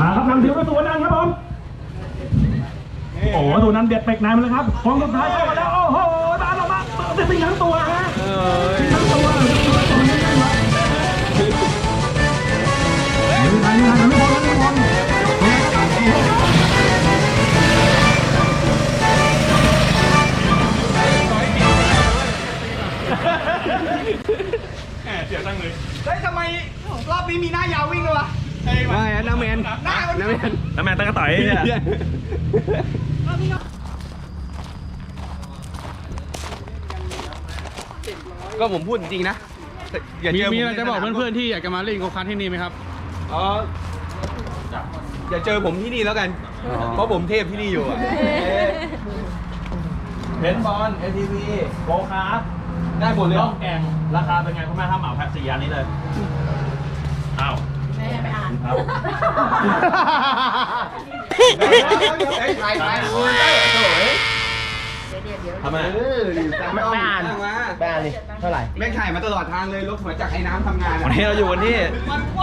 มาครับนำทีมด้วยตัวนั้นครับผมโอ้โหตัวนั้นเด็ดเป็กนายมาเลยครับฟองสุดท้ายเข้ามาแล้วโอ้โหดานออกมาเต็มทั้งตัวฮะทั้งตัวตัวนี้ได้ไหมไม่เป็นไรไม่เป็นไรไม่พอไม่พอเฮ้ยทำไมรอบนี้มีหน้ายาววิ่งเลยวะ ไม่อะน้าแมนหน้ามันน้าแมนแล้วแม่ตั้งกระต่อยเนี่ยก็ผมพูดจริงๆนะอย่ามีเจอมีผอะไรจะบอกใสนามเพื่อนๆที่อยากจะมาเล่นโกคาร์ทที่นี่ไหมครับอ๋ออย่าเจอผมที่นี่แล้วกันอ๋อเพราะผมเทพที่นี่อยู่อะเพนบอล ATV โกคาร์ทได้หมดเลยล่องแกงราคาเป็นไงคุณแม่ถ้าเหมาแพ็คสี่อันนี้เลย อ้าว แม่ไปอ่าน ครับ ถ่ายถ่าย ทำไมไม่ไม่อ่านมาแบนเลยเท่าไหร่แม่งถ่ายมาตลอดทางเลยรถหัวจากไอ้น้ำทำงานวันนี้เราอยู่กันที่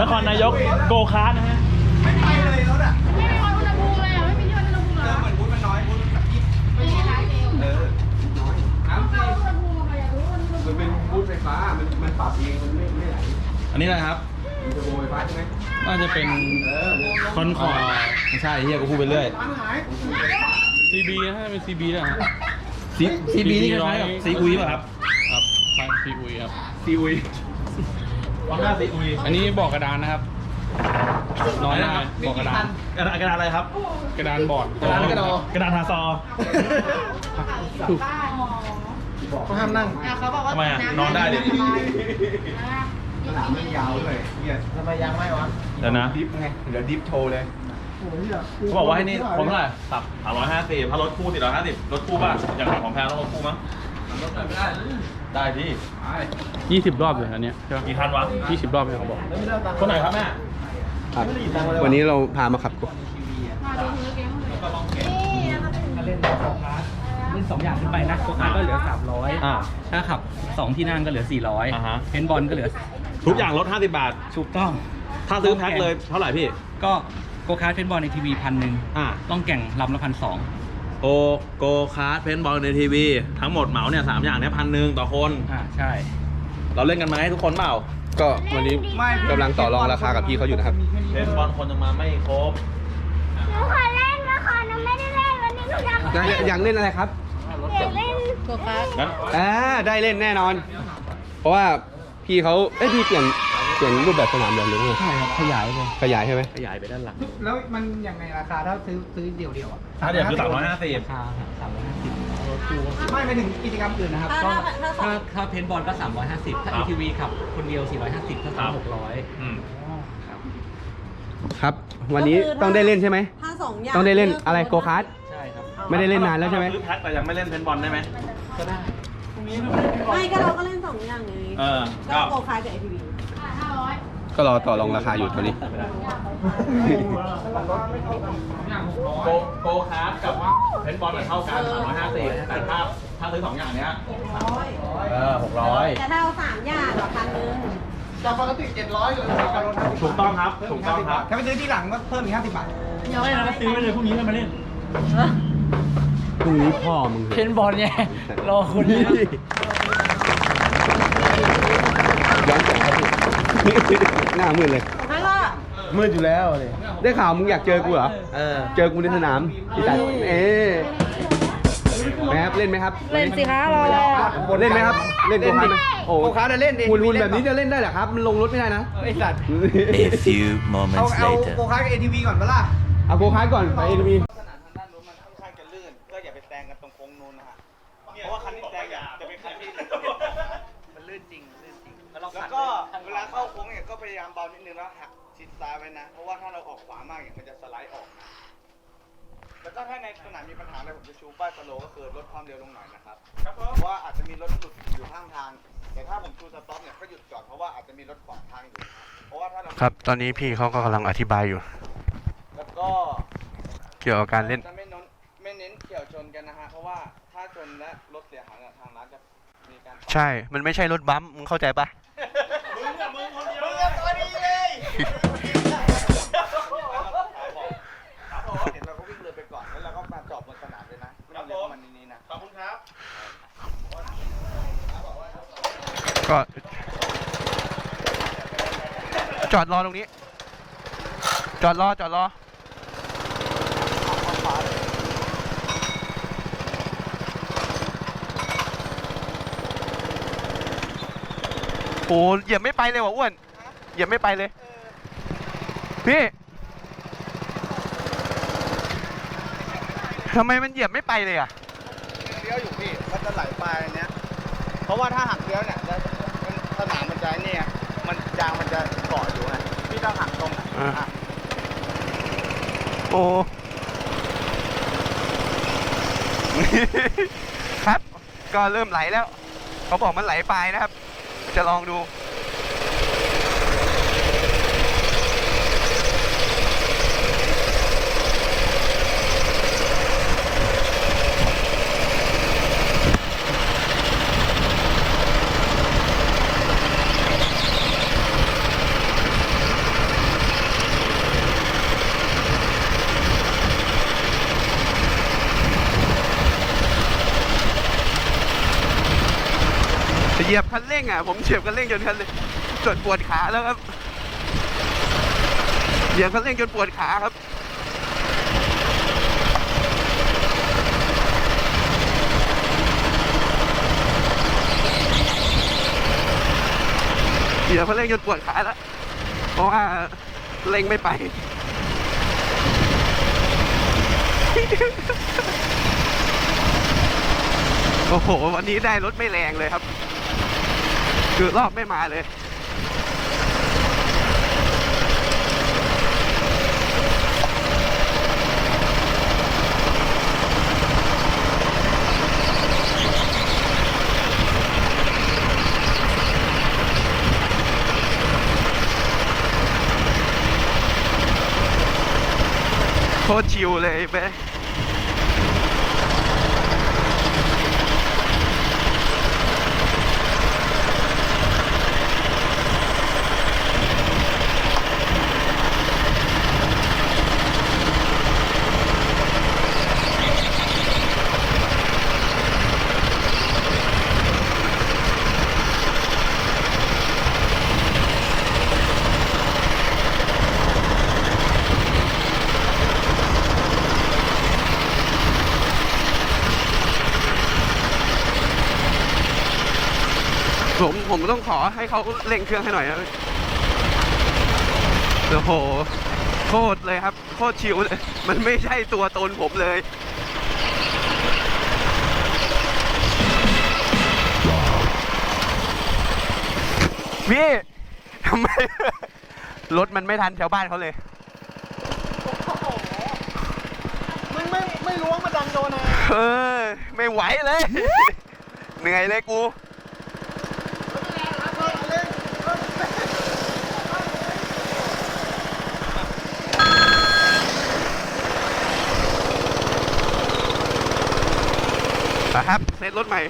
นครนายกโกคาร์ทนะฮะไม่ไปเลยรถอะไม่มีคนอุณหภูมิเลยอะไม่มีที่วัดอุณหภูมิเอเหรออเหมือนบูธมันน้อยบูธมันแบบยี่ไม่ใช่ร้านเองเออน้อยน้ำเอาสิอุณหภูมิมาอยากรู้ว่าอุณหภูมันมิเป็นบูธไฟฟ้ามันมันปรับเองมันไม่ไม่ไหลอันนี้อะไรครับ มันจะโบไฟฟ้าใช่ไหมน่าจะเป็นเออคอนคอร์ไม่ใช่เฮียกูพูดไปเรื่อย ซีบีนะถ้าเป็นซีบีนะฮะ ซีซีบีนี่คล้ายๆกับซีอุยป่ะครับ ครับใช่ซีอุยครับ ซีอุยวางหน้าซีอุยอันนี้บอกกระดานนะครับ น้อยหน้าบอกกระดาน กระดาษกระดาษอะไรครับ กระดานบอร์ดกระดาษกระดาษกระดาษทาซอเขาห้ามนั่งอะเขาบอกว่าทำไมอะำนอนได้ดิ สบายอะสนามมันยาวด้วยเนี่ยทำไมยังไม่วะเดี๋ยวนะดิฟไงเดี๋ยวดิฟโชว์เลยเขาบอกว่าให้นี่คนเท่าไหร่สับสามร้อยห้าสิบถ้ารถคู่สี่ร้อยห้าสิบรถคู่ป่ะ อย่างของแพงต้องรถคู่มั้งได้ที่ยี่สิบรอบเลยอันเนี้ยใช่ไหมกี่คันวะยี่สิบรอบเลยเขาบอกคนไหนครับแม่ครับวันนี้เราพามาขับมาดูพื้นเกมเลยนี่นะคะเป็นเล่นสองคลาสเล่นสองอย่างขึ้นไปนะโกคาร์ทก็เหลือ300อ่าถ้าขับ2ที่นั่งก็เหลืออ่าฮะ400เพนบอลก็เหลือ ทุกอย่างลด 50 บาท ถูกต้องถ้าซื้อแพ็คเลยเท่าไหร่พี่ ก็โกคาร์ทเพนบอลในทีวีพันหนึ่งอ่า ต้องแก่งลำละพันสอง โอโกคาร์ดเพนบอลในทีวี ทั้งหมดเหมาเนี่ยสามอย่างเนี่ยพันหนึ่งต่อคน อ่าใช่ เราเล่นกันไหมทุกคนเปล่าก็วันนี้กำลังต่อรองราคากับพี่เขาอยู่นะครับ เพนบอลคนยังมาไม่ครบ หนูขอเล่นละครหนูไม่ได้เล่นวันนี้หนูอยากอยากอยากเล่นอะไรครับ อยากเล่นโกคาร์ทงั้น อ่าได้เล่นแน่นอน เพราะว่า พี่เขาเอ้ยพี่เปลี่ยนเปลี่ยนรูปแบบสนามเลยหรือไงใช่ครับขยายไปขยายใช่ไหมขยายไปด้านหลังแล้วมันยังไงราคาถ้าซื้อซื้อเดี่ยวๆอะถ้าเดี๋ยวคือสามร้อยห้าสิบ ราคาสามร้อยห้าสิบไม่ไปถึงกิจกรรมอื่นนะครับ ก็ถ้าถ้าเพนบอลก็ 350 ถ้า ATV ขับ คนเดียว 450 ถ้าสาม600อืม ครับ วันนี้ต้องได้เล่นใช่ไหม ถ้าสองอย่างต้องได้เล่นอะไรโกคาร์ด ใช่ครับ ไม่ได้เล่นนานแล้วใช่ไหม ซื้อแพ็คแต่ยังไม่เล่นเพนบอลได้ไหมก็ได้ ไม่ก็เราก็เล่นสองอย่างไงเออก็ก็โกคาร์ทกับไอทีวีก็รอต่อรองราคาอยู่ตอนนี้ โกโกคาร์ดกับเพนบอลมันเท่ากันสามร้อยห้าสิบแต่ถ้าถ้าซื้อสองอย่างเนี้ยเออหกร้อยแต่ถ้าเอาสามอย่างเหรอพันหนึ่งจากปกติ700เหลือการลด50ถูกต้องครับถูกต้องครับ ถ้าไปซื้อที่หลังก็เพิ่มอีก50บาทยังไม่ได้ซื้อไปเลยพรุ่งนี้มาเล่น พรุ่งนี้พ่อมึงเพนบอลเนี่ยรอคุณเนี่ยย้อนแสงครับพี่ หน้ามืดเลยนั่นก็มืดอยู่แล้วเลยได้ข่าวมึงอยากเจอกูเหรอ เออ เจอกูในสนามพี่ตัดเอ๊ะแมครับเล่นไหมครับเล่นสิคะรออะไรอะเล่นไหมครับ เล่นโกคาร์ดไหมโอ้โกคาร์ทอะเล่นดิ หุ่นหุ่นแบบนี้จะเล่นได้เหรอครับ มันลงรถไม่ได้นะ ไอสัตว์ A few เอา moments เอา later. โกคาร์ทกับ ATV ก่อนปะล่ะ เอาโกคาร์ดก่อนไปเอ็นบี ลื่นก็อย่าไปแซงกันตรงโค้งนู้นนะฮะเพราะว่าคันที่แซงเนี่ยจะเป็นคันที่มันลื่นจริงลื่นจริงแล้วก็เวลาเข้าโค้งเนี่ยก็พยายามเบานิดนึงแล้วหักชิดซ้ายไว้นะ เพราะว่าถ้าเราออกขวามากเนี่ยมันจะสไลด์ออกนะแล้วก็ถ้าในสนามมีปัญหาอะไรผมจะชูป้ายสโลว์ก็คือลดความเร็วลงหน่อยนะครับเพราะว่าอาจจะมีรถหลุดอยู่ข้างทาง แต่ถ้าผมชูสต็อปเนี่ยก็หยุดจอดเพราะว่าอาจจะมีรถขวางทางอยู่นะครับเพราะว่าถ้าเราครับ ตอนนี้พี่เขาก็กำลังอธิบายอยู่ แล้วก็เกี่ยวกับการเล่น กันนะฮะ เพราะว่าถ้าชนและรถเสียหายทางร้านจะมีการใช่ มันไม่ใช่รถบัมมึงเข้าใจปะ มึงอะมึงคนเดียวมึงตัวดีเลยครับผมเห็นเราก็วิ่งเลยไปก่อน แล้วเราก็มาจอดบนสนามเลยนะไม่ต้อรียกว่ามันี้นะ ขอบคุณครับ ก็ จอดรอตรงนี้ จอดรอ จอดรอ โอ้เหยียบไม่ไปเลยว่ะอ้วนเหยียบไม่ไปเลย พี่ทำไมมันเหยียบไม่ไปเลยอะเลี้ยวอยู่พี่มันจะไหลไปอันเนี้ย เพราะว่าถ้าหักเลี้ยวเนี่ยจะมันสนามมันจะเนี่ย มันยางมันจะเกาะอยู่ไงพี่ต้องหักตรงอะอ่าอะโอ้ครับ ก็เริ่มไหลแล้ว เขาบอกมันไหลไปนะครับ จะลองดู เหยียบคันเร่งอะผมเหยียบคันเร่งจนคันเจนปวดขาแล้วครับเหยียบคันเร่งจนปวดขาครับเหยียบคันเร่งจนปวดขาแล้วเพราะว่าเร่งไม่ไปโอ้โห วันนี้ได้รถไม่แรงเลยครับ คือรอบไม่มาเลยโคตรชิวเลยเป๊ ผมผมต้องขอให้เขาเร่งเครื่องให้หน่อยนะโอ้โหโคตรเลยครับโคตรชิวเลยมันไม่ใช่ตัวตนผมเลยพี่ทำไมรถมันไม่ทันแถวบ้านเขาเลยมึงไม่ไม่รู้ว่ามันดังโดนนะเออไม่ไหวเลย เหนื่อยเลยกู นะครับเซตรถใหม่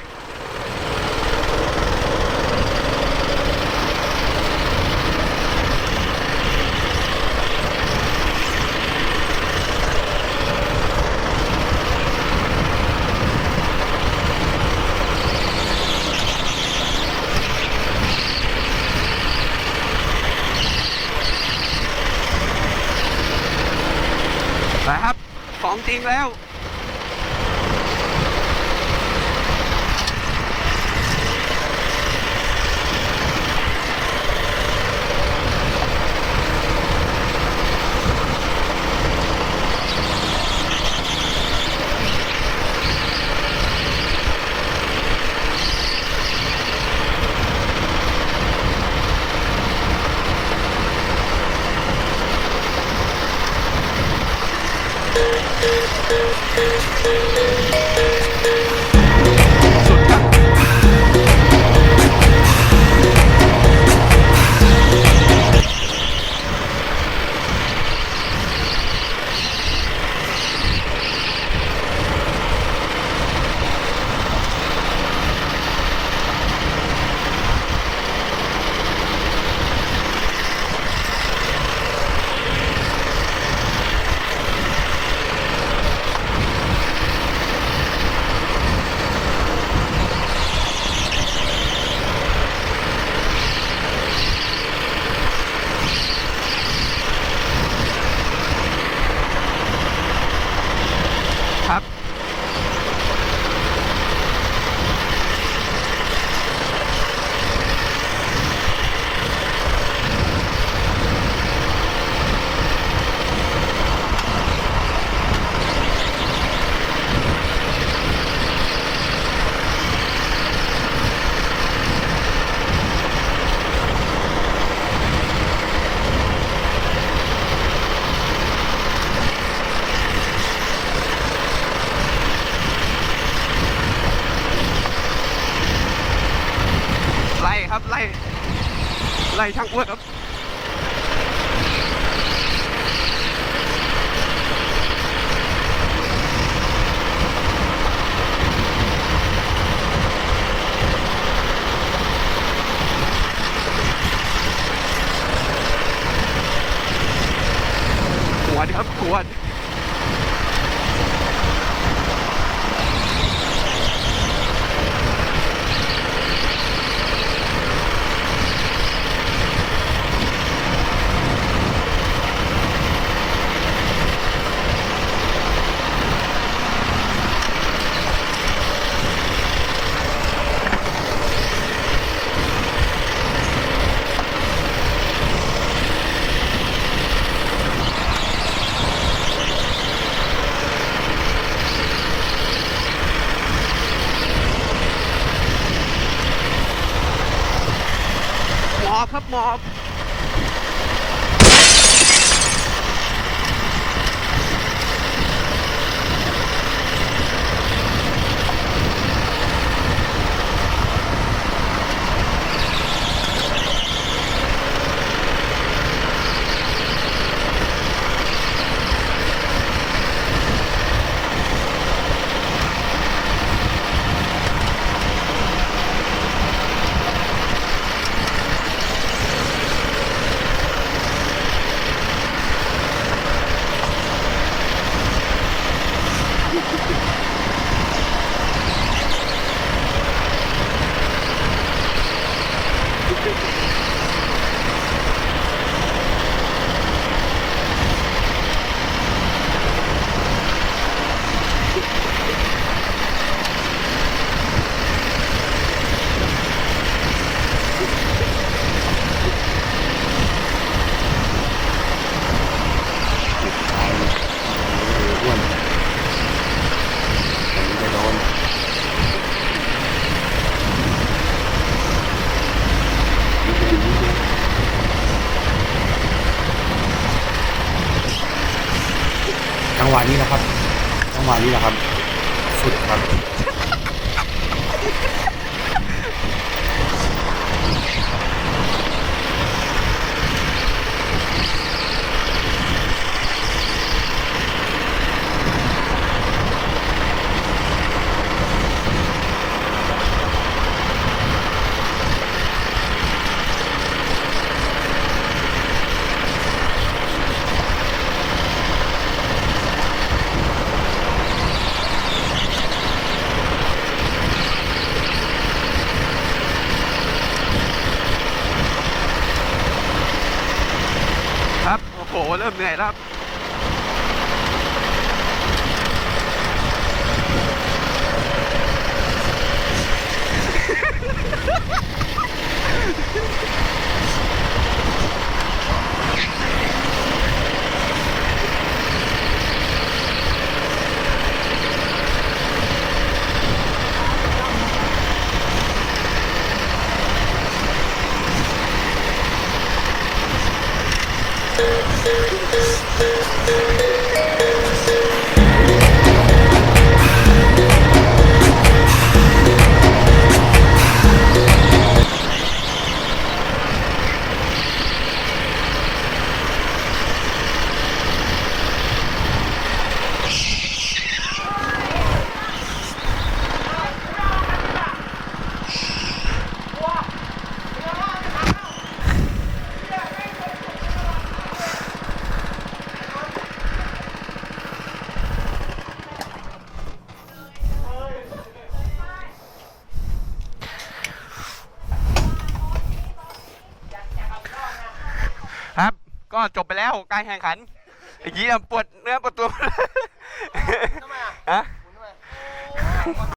ช่างอ้วน จังหวะนี้นะครับ สุดครับ เริ่มเหนื่อยแล้ว การแข่งขันไอ้ยี่ปวดเนื้อปวดตัวทำไมอะฮะ